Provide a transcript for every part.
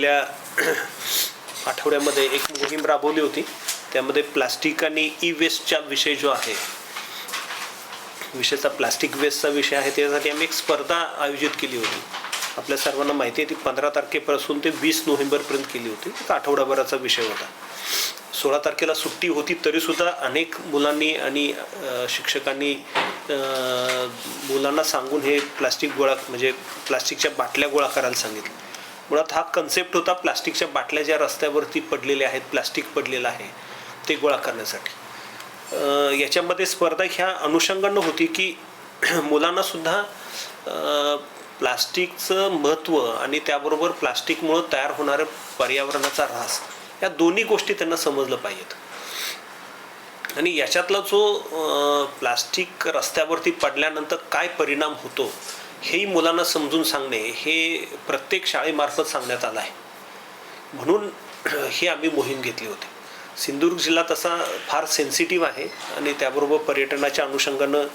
गेल्या आठवड्यामध्ये एक मोहीम राबवली होती. त्यामध्ये प्लास्टिक आणि ई वेस्टचा विषय जो आहे विशेषतः प्लास्टिक वेस्टचा विषय आहे त्यासाठी आम्ही एक स्पर्धा आयोजित केली होती. आपल्या सर्वांना माहिती आहे ती पंधरा तारखेपासून ते वीस नोव्हेंबरपर्यंत केली होती. आठवडाभराचा विषय होता. सोळा तारखेला सुट्टी होती तरीसुद्धा अनेक मुलांनी आणि शिक्षकांनी मुलांना सांगून हे प्लास्टिक गोळा म्हणजे प्लास्टिकच्या बाटल्या गोळा करायला सांगितलं मुळात हा कन्सेप्ट होता प्लास्टिकच्या बाटल्या ज्या रस्त्यावरती पडलेल्या आहेत प्लास्टिक पडलेलं आहे ते गोळा करण्यासाठी. याच्यामध्ये स्पर्धा ह्या अनुषंगानं होती की मुलांनासुद्धा प्लास्टिकचं महत्त्व आणि त्याबरोबर प्लास्टिकमुळं तयार होणाऱ्या पर्यावरणाचा ऱ्हास या दोन्ही गोष्टी त्यांना समजलं पाहिजेत. आणि याच्यातला जो प्लास्टिक रस्त्यावरती पडल्यानंतर काय परिणाम होतो हेही मुलांना समजून सांगणे हे प्रत्येक शाळेमार्फत सांगण्यात आलं आहे. म्हणून ही आम्ही मोहीम घेतली होती. सिंधुदुर्ग जिल्हा तसा फार सेन्सिटिव्ह आहे आणि त्याबरोबर पर्यटनाच्या अनुषंगानं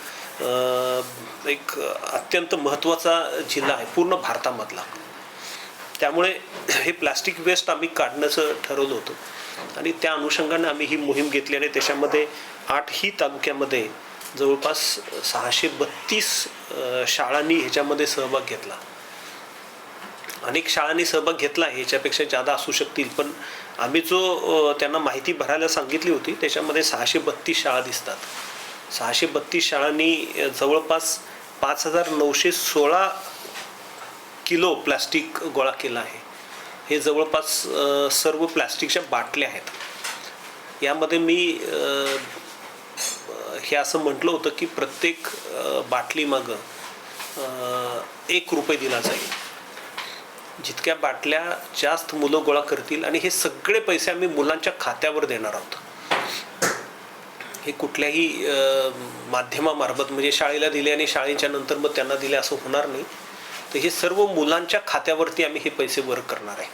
एक अत्यंत महत्त्वाचा जिल्हा आहे पूर्ण भारतामधला. त्यामुळे हे प्लास्टिक वेस्ट आम्ही काढण्याचं ठरवलं होतं. आणि त्या अनुषंगाने आम्ही ही मोहीम घेतली आणि त्याच्यामध्ये आठही तालुक्यामध्ये जवळपास सहाशे बत्तीस शाळांनी ह्याच्यामध्ये सहभाग घेतला. अनेक शाळांनी सहभाग घेतला ह्याच्यापेक्षा जादा असू शकतील. पण आम्ही जो त्यांना माहिती भरायला सांगितली होती त्याच्यामध्ये सहाशे बत्तीस शाळा दिसतात. सहाशे बत्तीस शाळांनी जवळपास पाच हजार नऊशे सोळा किलो प्लॅस्टिक गोळा केला आहे. हे जवळपास सर्व प्लॅस्टिकच्या बाटल्या आहेत. यामध्ये मी हे असं म्हटलं होतं की प्रत्येक बाटलीमागं एक रुपये दिला जाईल. जितक्या बाटल्या जास्त मुलं गोळा करतील आणि हे सगळे पैसे आम्ही मुलांच्या खात्यावर देणार आहोत. हे कुठल्याही माध्यमामार्फत म्हणजे शाळेला दिले आणि शाळेच्या नंतर मग त्यांना दिले असं होणार नाही. तर हे सर्व मुलांच्या खात्यावरती आम्ही हे पैसे वर्क करणार आहे.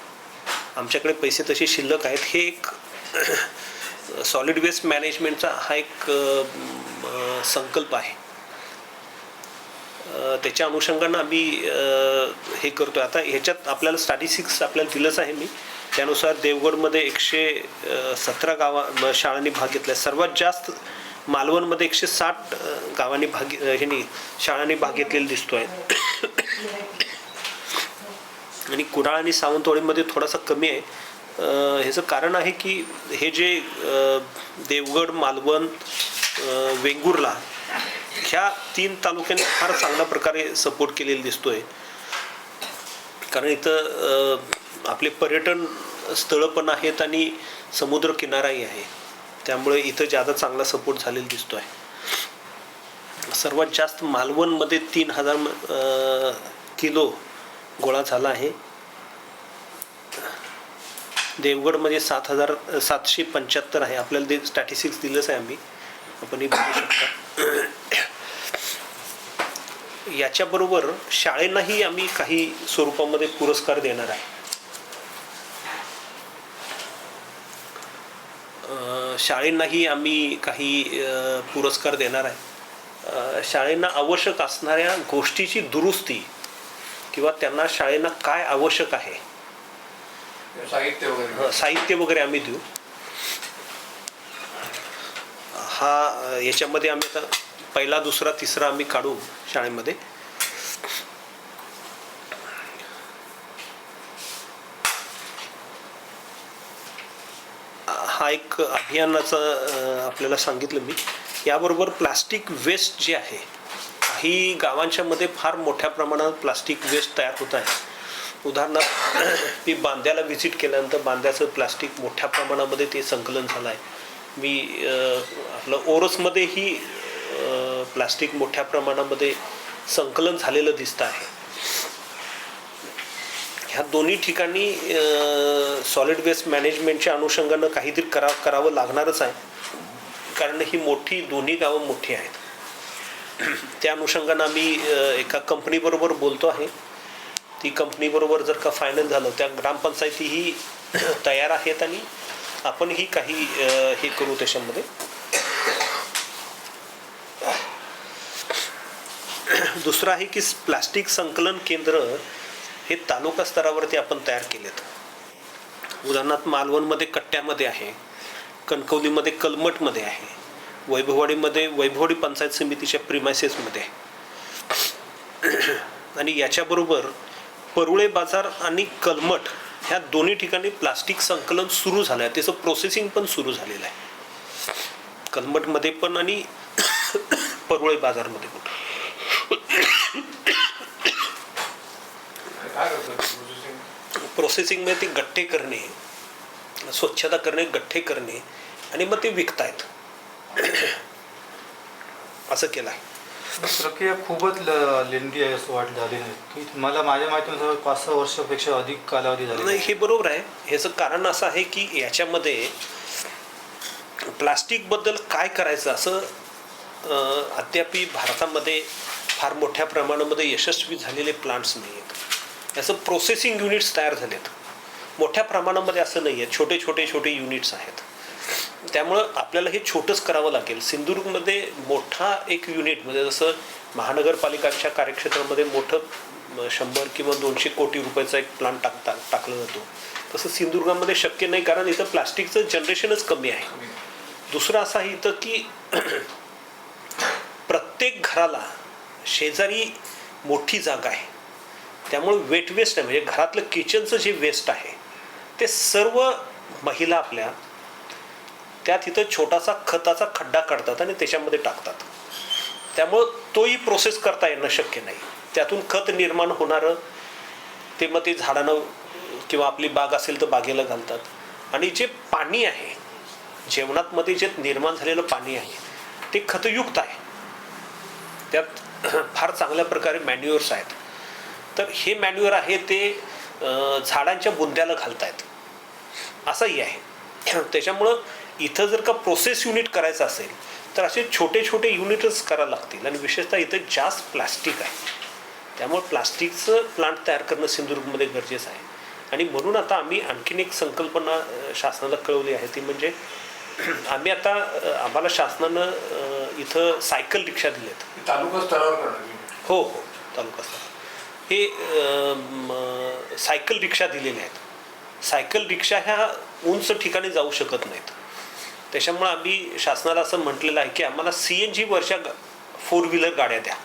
आमच्याकडे पैसे तसे शिल्लक आहेत. हे एक सॉलिड वेस्ट मॅनेजमेंटचा हा एक संकल्प आहे. त्याच्या अनुषंगानं आम्ही हे करतो आता ह्याच्यात आपल्याला स्टॅटिस्टिक्स आपल्याला दिलंच आहे मी. त्यानुसार देवगडमध्ये एकशे सतरा गावा शाळांनी भाग घेतला सर्वात जास्त मालवणमध्ये एकशे साठ गावांनी भाग घे- ह्यांनी शाळांनी भाग घेतलेला दिसतो आहे आणि कुडाळ आणि सावंतवाडीमध्ये थोडासा कमी आहे. ह्याचं कारण आहे की हे जे देवगड मालवण वेंगुर्ला ह्या तीन तालुक्यांनी फार चांगल्या प्रकारे सपोर्ट केलेला दिसतोय. कारण इथं आपले पर्यटन स्थळं पण आहेत आणि समुद्र किनाराही आहे. त्यामुळे इथं जादा चांगला सपोर्ट झालेला दिसतोय. सर्वात जास्त मालवणमध्ये तीन हजार किलो गोळा झाला आहे. देवगडमध्ये सात हजार सातशे पंच्याहत्तर आहे. आपल्याला ते स्टॅटिस्टिक्स दिलंच आहे आम्ही. आपण हे बघू शकता. याच्याबरोबर शाळेंनाही आम्ही काही स्वरूपामध्ये पुरस्कार देणार आहे. शाळेंनाही आम्ही काही पुरस्कार देणार आहे. शाळेंना आवश्यक असणाऱ्या गोष्टीची दुरुस्ती किंवा त्यांना शाळेंना काय आवश्यक आहे साहित्य वगैरे. हो, साहित्य वगैरे आम्ही देऊ. हा याच्यामध्ये आम्ही आता पहिला दुसरा तिसरा आम्ही काढू शाळेमध्ये. हा एक अभियानाचं आपल्याला सांगितलं मी. याबरोबर प्लास्टिक वेस्ट जे आहे काही गावांच्या मध्ये फार मोठ्या प्रमाणात प्लास्टिक वेस्ट तयार होत आहे. उदाहरणार्थ मी बांद्याला व्हिजिट केल्यानंतर बांद्याचं प्लास्टिक मोठ्या प्रमाणामध्ये ते संकलन झालं आहे मी आपलं ओरसमध्येही प्लास्टिक मोठ्या प्रमाणामध्ये संकलन झालेलं दिसतं आहे. ह्या दोन्ही ठिकाणी सॉलिड वेस्ट मॅनेजमेंटच्या अनुषंगानं काहीतरी करा करावं लागणारच आहे. कारण ही मोठी दोन्ही गावं मोठी आहेत. त्या अनुषंगानं आम्ही एका कंपनीबरोबर बोलतो आहे. ती कंपनीबरोबर जर का फायनल झालं त्या ग्रामपंचायतीही तयार आहेत आणि आपणही काही हे करू त्याच्यामध्ये. दुसरं आहे की प्लास्टिक संकलन केंद्र हे तालुका स्तरावरती आपण तयार केलेत. उदाहरणार्थ मालवणमध्ये कट्ट्यामध्ये आहे कणकवलीमध्ये कलमटमध्ये आहे वैभववाडीमध्ये वैभववाडी पंचायत समितीच्या प्रिमायसेसमध्ये आहे. आणि याच्याबरोबर परुळे बाजार आणि कलमट ह्या दोन्ही ठिकाणी प्लास्टिक संकलन सुरू झालं आहे त्याचं प्रोसेसिंग पण सुरू झालेलं आहे. कलमटमध्ये पण आणि परुळे बाजारमध्ये पण. प्रोसेसिंग प्रोसेसिंगमध्ये ते गठ्ठे करणे स्वच्छता करणे गठ्ठे करणे आणि मग ते विकतायत. असं केलं आहे प्रक्रिया खूपच लेंदी आहे असं वाटलं झाली नाही की मला माझ्या माहितीनुसार पाच सहा वर्षापेक्षा अधिक कालावधी झाली नाही हे बरोबर आहे. ह्याचं कारण असं आहे की याच्यामध्ये प्लास्टिकबद्दल काय करायचं असं अं, अद्यापी भारतामध्ये फार मोठ्या प्रमाणामध्ये यशस्वी झालेले प्लांट्स नाही आहेत. याचं प्रोसेसिंग युनिट्स तयार झालेत. मोठ्या प्रमाणामध्ये असं नाही आहे छोटे छोटे छोटे युनिट्स आहेत. त्यामुळं आपल्याला हे छोटंच करावं लागेल. सिंधुदुर्गमध्ये मोठा एक युनिट म्हणजे जसं महानगरपालिकांच्या कार्यक्षेत्रामध्ये मोठं शंभर किंवा दोनशे कोटी रुपयाचा एक प्लांट टाकता टाकला जातो. तसं सिंधुदुर्गामध्ये शक्य नाही कारण इथं प्लास्टिकचं जनरेशनच कमी आहे. दुसरं असं आहे इथं की प्रत्येक घराला शेजारी मोठी जागा आहे. त्यामुळे वेट वेस्ट आहे. म्हणजे घरातलं किचनचं जे वेस्ट आहे ते सर्व महिला आपल्या त्यात इथं छोटासा खताचा खड्डा काढतात आणि त्याच्यामध्ये टाकतात. त्यामुळं तोही प्रोसेस करता येणं शक्य नाही. त्यातून खत निर्माण होणारं ते मग ते झाडानं किंवा आपली बाग असेल तर बागेला घालतात. आणि जे पाणी आहे जेवणात मध्ये जे निर्माण झालेलं पाणी आहे ते खतयुक्त आहे. त्यात फार चांगल्या प्रकारे मॅन्युअर्स आहेत. तर हे मॅन्युअर आहे ते झाडांच्या बुंद्याला घालतायत. असंही आहे. त्याच्यामुळं इथं जर का प्रोसेस युनिट करायचं असेल तर असे छोटे छोटे युनिटच करायला लागतील. आणि विशेषतः इथं जास्त प्लास्टिक आहे. त्यामुळे प्लास्टिकचं प्लांट तयार करणं सिंधुदुर्गमध्ये गरजेचं आहे. आणि म्हणून आता आम्ही आणखीन एक संकल्पना शासनाला कळवली आहे. ती म्हणजे आम्ही आता आम्हाला शासनानं इथं सायकल रिक्षा दिलेत. हे तालुका स्तरावर. हो हो तालुका स्तरावर. हे सायकल रिक्षा दिलेल्या आहेत. सायकल रिक्षा ह्या उंच ठिकाणी जाऊ शकत नाहीत. त्याच्यामुळं आम्ही शासनाला असं म्हटलेलं आहे की आम्हाला सी एन जी वरच्या फोर व्हीलर गाड्या द्या.